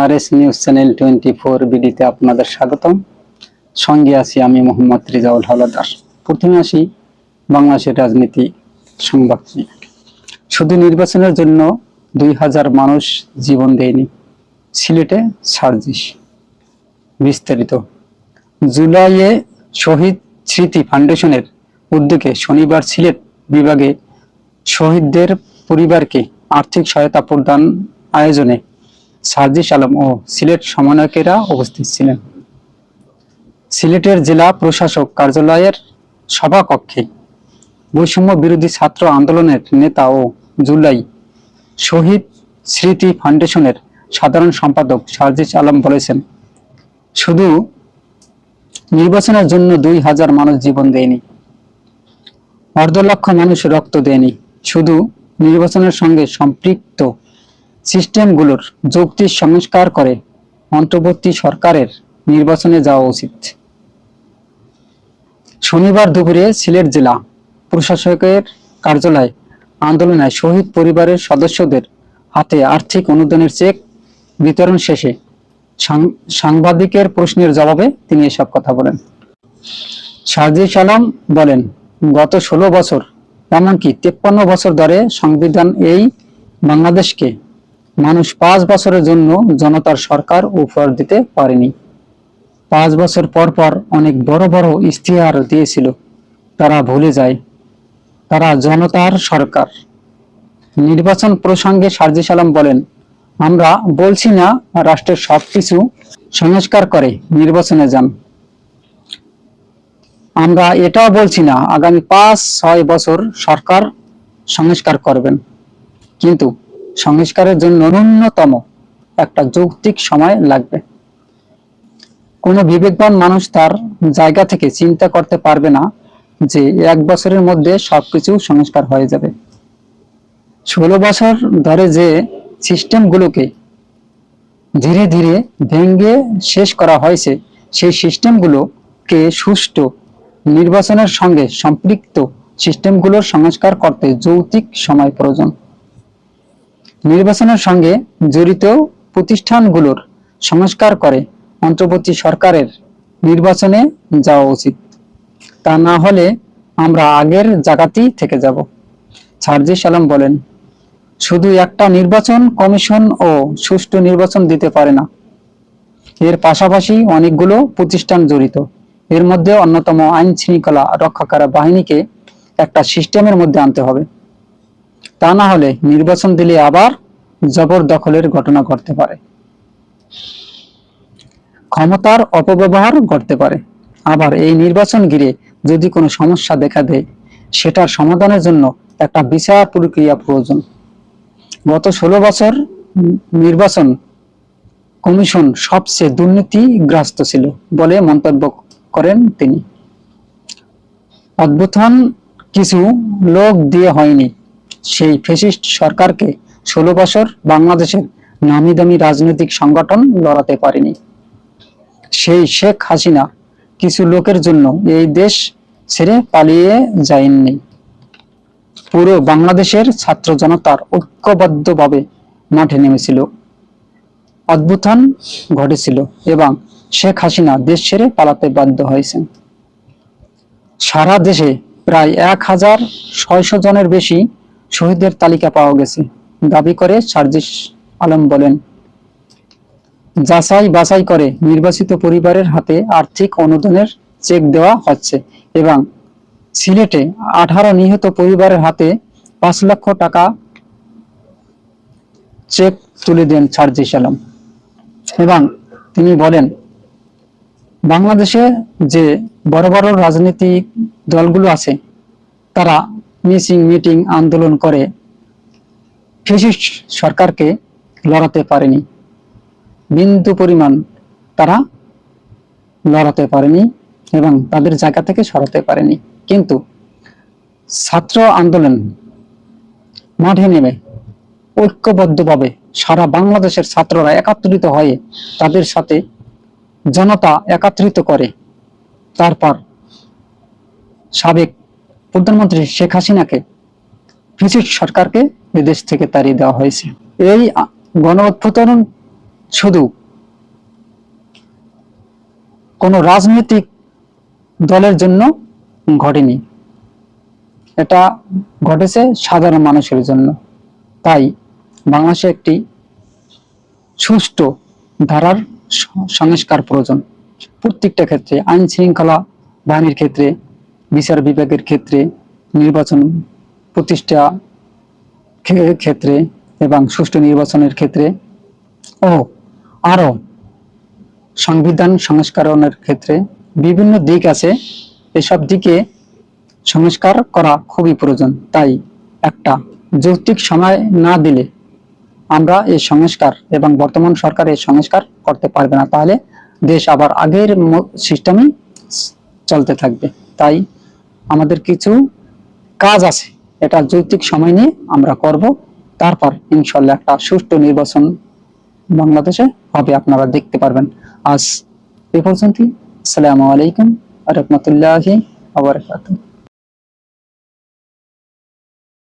R S news channel twenty four বিডিতে আপনাদের স্বাগতম। সঙ্গে আছি আমি মোহাম্মদ রিজাউল হাওলাদার প্রথমে আসি বাংলাদেশের রাজনীতি সংবাদ নিয়ে। শুধু নির্বাচনের জন্য দুই হাজার মানুষ জীবন দেয়নি, সিলেটে সার্জিস। বিস্তারিত। জুলাইয়ে শহীদ স্মৃতি ফাউন্ডেশনের উদ্যোগে শনিবার সিলেট বিভাগে শহীদদের পরিবারকে আর্থিক সহায়তা প্রদান আয়োজনে সার্জিস আলম ও সিলেট সমন্বয়কেরা উপস্থিত ছিলেন। সিলেটের জেলা প্রশাসক কার্যালয়ের সভাকক্ষে বৈষম্য বিরোধী ছাত্র আন্দোলনের নেতা ও জুলাই শহীদ স্মৃতি ফাউন্ডেশনের সাধারণ সম্পাদক সার্জিস আলম বলেছেন, শুধু নির্বাচনের জন্য দুই হাজার মানুষ জীবন দেয়নি, অর্ধ লক্ষ মানুষ রক্ত দেয়নি, শুধু নির্বাচনের সঙ্গে সম্পৃক্ত সিস্টেমগুলোর যৌক্তিক সংস্কার করে অন্তর্বর্তী সরকারের নির্বাচনে যাওয়া উচিত। শনিবার দুপুরে সিলেট জেলা প্রশাসকের কার্যালয়ে আন্দোলনে শহীদ পরিবারের সদস্যদের হাতে আর্থিক অনুদানের চেক, বিতরণ শেষে সাংবাদিকের প্রশ্নের জবাবে তিনি এসব কথা বলেন। সাজিদ আলম বলেন, গত ষোলো বছর, এমনকি তেপ্পান্ন বছর ধরে সংবিধান এই বাংলাদেশকে মানুষ পাঁচ বছরের জন্য জনতার সরকার উপহার দিতে পারেনি। পাঁচ বছর পর পর অনেক বড় বড় ইস্তিহার দিয়েছিল। তারা ভুলে যায়। তারা জনতার সরকার। নির্বাচন প্রসঙ্গে সার্জিস আলম বলেন, আমরা বলছি না রাষ্ট্রের সবকিছু সংস্কার করে নির্বাচনে যান। আমরা এটাও বলছি না, আগামী পাঁচ ছয় বছর সরকার সংস্কার করবেন। কিন্তু সংস্কারের জন্য ন্যূনতম একটা যৌক্তিক সময় লাগবে। কোনো বিবেকবান মানুষ তার জায়গা থেকে চিন্তা করতে পারবে না যে এক বছরের মধ্যে সবকিছু সংস্কার হয়ে যাবে। ষোলো বছর ধরে যে সিস্টেমগুলোকে ধীরে ধীরে ভেঙ্গে শেষ করা হয়েছে, সেই সিস্টেমগুলোকে সুষ্ঠু নির্বাচনের সঙ্গে সম্পৃক্ত সিস্টেমগুলোর সংস্কার করতে যৌক্তিক সময় প্রয়োজন। নির্বাচনের সঙ্গে জড়িত প্রতিষ্ঠানগুলোর সংস্কার করে অন্তর্বর্তী সরকারের নির্বাচনে যাওয়া উচিত। তা না হলে আমরা আগের জায়গাতেই থেকে যাব। সার্জিস আলম বলেন, শুধু একটা নির্বাচন কমিশন ও সুষ্ঠু নির্বাচন দিতে পারে না। এর পাশাপাশি অনেকগুলো প্রতিষ্ঠান জড়িত। এর মধ্যে অন্যতম আইন শৃঙ্খলা রক্ষাকারী বাহিনীকে একটা সিস্টেমের মধ্যে আনতে হবে। তা না হলে নির্বাচন দিলে আবার জবরদখলের ঘটনা ঘটতে পারে। ক্ষমতার অপব্যবহার ঘটতে পারে। আবার এই নির্বাচন ঘিরে যদি কোনো সমস্যা দেখা দেয়, সেটার সমাধানের জন্য একটা বিচার প্রক্রিয়া প্রয়োজন। গত ষোলো বছর নির্বাচন কমিশন সবচেয়ে দুর্নীতিগ্রস্ত ছিল বলে মন্তব্য করেন তিনি। অদ্ভুতন কিছু লোক দিয়ে হয়নি। সেই ফেসিস্ট সরকারকে ষোলো বছর বাংলাদেশের নামি দামি রাজনৈতিক সংগঠন লড়াতে পারেনি। সেই শেখ হাসিনা কিছু লোকের জন্য এই দেশ ছেড়ে পালিয়ে যায়নি। পুরো বাংলাদেশের ছাত্র জনতার ঐক্যবদ্ধভাবে মাঠে নেমেছিল। অদ্ভুতান ঘটেছিল এবং শেখ হাসিনা দেশ ছেড়ে পালাতে বাধ্য হয়েছেন। সারা দেশে প্রায় এক হাজার ছয়শো জনের বেশি শহীদদের তালিকা পাওয়া গেছে। দাবি করে সার্জিস আলম বলেন, যাচাই বাছাই করে নির্বাচিত পরিবারের হাতে আর্থিক অনুদানের চেক দেওয়া হচ্ছে এবং সিলেটে আঠারো নিহত পরিবারের হাতে পাঁচ লক্ষ টাকা চেক তুলে দেন সার্জিস আলম। এবং তিনি বলেন, বাংলাদেশে যে বড় বড় রাজনৈতিক দলগুলো আছে, তারা মিসিং, মিটিং, আন্দোলন করে ফেসিস্ট সরকারকে লড়াতে পারেনি। বিন্দু পরিমাণ তারা লড়াতে পারেনি এবং তাদের জায়গা থেকে সরাতে পারেনি। কিন্তু ছাত্র আন্দোলন মাঠে নেমে ঐক্যবদ্ধভাবে সারা বাংলাদেশের ছাত্ররা একাত্রিত হয়ে তাদের সাথে জনতা একত্রিত করে, তারপর সাবেক প্রধানমন্ত্রী শেখ হাসিনাকে ফিসিট সরকারকে এদেশ থেকে তাড়িয়ে দেওয়া হয়েছে। এই গণ অভ্যুত্থান শুধু কোনো রাজনৈতিক দলের জন্য ঘটেনি। এটা ঘটেছে সাধারণ মানুষের জন্য। তাই বাংলাদেশে একটি সুষ্ঠু ধারার সংস্কার প্রয়োজন। প্রত্যেকটা ক্ষেত্রে আইন শৃঙ্খলা বাহিনীর ক্ষেত্রে বিচার বিভাগের ক্ষেত্রে, নির্বাচন প্রতিষ্ঠা ক্ষেত্রে এবং সুষ্ঠু নির্বাচনের ক্ষেত্রে ও আরও সংবিধান সংস্করণের ক্ষেত্রে বিভিন্ন দিক আছে। এসব দিকে সংস্কার করা খুবই প্রয়োজন। তাই একটা যৌক্তিক সময় না দিলে আমরা এই সংস্কার এবং বর্তমান সরকার এই সংস্কার করতে পারবে না। তাহলে দেশ আবার আগের সিস্টেমে চলতে থাকবে। তাই আমাদের কিছু কাজ আছে। এটা যৌক্তিক সময় নিয়ে আমরা করব। তারপর ইনশাল্লাহ একটা সুষ্ঠু নির্বাচন বাংলাদেশে হবে, আপনারা দেখতে পারবেন। আজ এ পর্যন্ত আসসালামু আলাইকুম রহমতুল্লাহি আবরকাতুহ